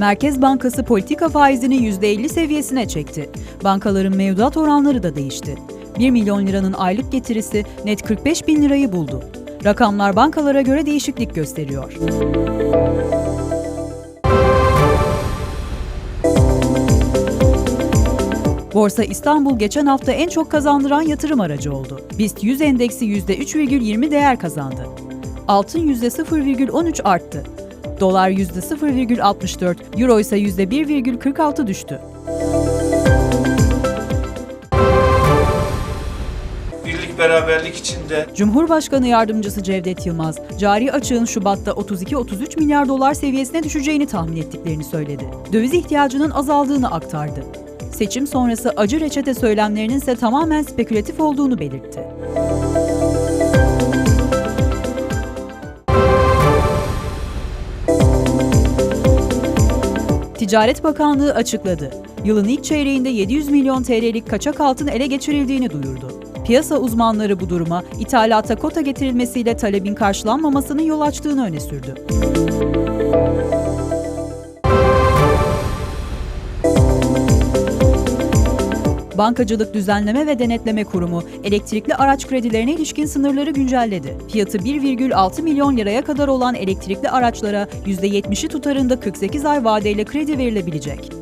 Merkez Bankası politika faizini %50 seviyesine çekti. Bankaların mevduat oranları da değişti. 1 milyon liranın aylık getirisi net 45 bin lirayı buldu. Rakamlar bankalara göre değişiklik gösteriyor. Borsa İstanbul geçen hafta en çok kazandıran yatırım aracı oldu. BIST 100 endeksi %3,20 değer kazandı. Altın %0,13 arttı. Dolar %0,64, Euro ise %1,46 düştü. birlik beraberlik içinde Cumhurbaşkanı Yardımcısı Cevdet Yılmaz, cari açığın Şubat'ta 32-33 milyar dolar seviyesine düşeceğini tahmin ettiklerini söyledi. Döviz ihtiyacının azaldığını aktardı. Seçim sonrası acı reçete söylemlerinin ise tamamen spekülatif olduğunu belirtti. Ticaret Bakanlığı açıkladı. Yılın ilk çeyreğinde 700 milyon TL'lik kaçak altın ele geçirildiğini duyurdu. Piyasa uzmanları bu duruma ithalata kota getirilmesiyle talebin karşılanmamasının yol açtığını öne sürdü. Bankacılık Düzenleme ve Denetleme Kurumu elektrikli araç kredilerine ilişkin sınırları güncelledi. Fiyatı 1,6 milyon liraya kadar olan elektrikli araçlara %70'i tutarında 48 ay vadeyle kredi verilebilecek.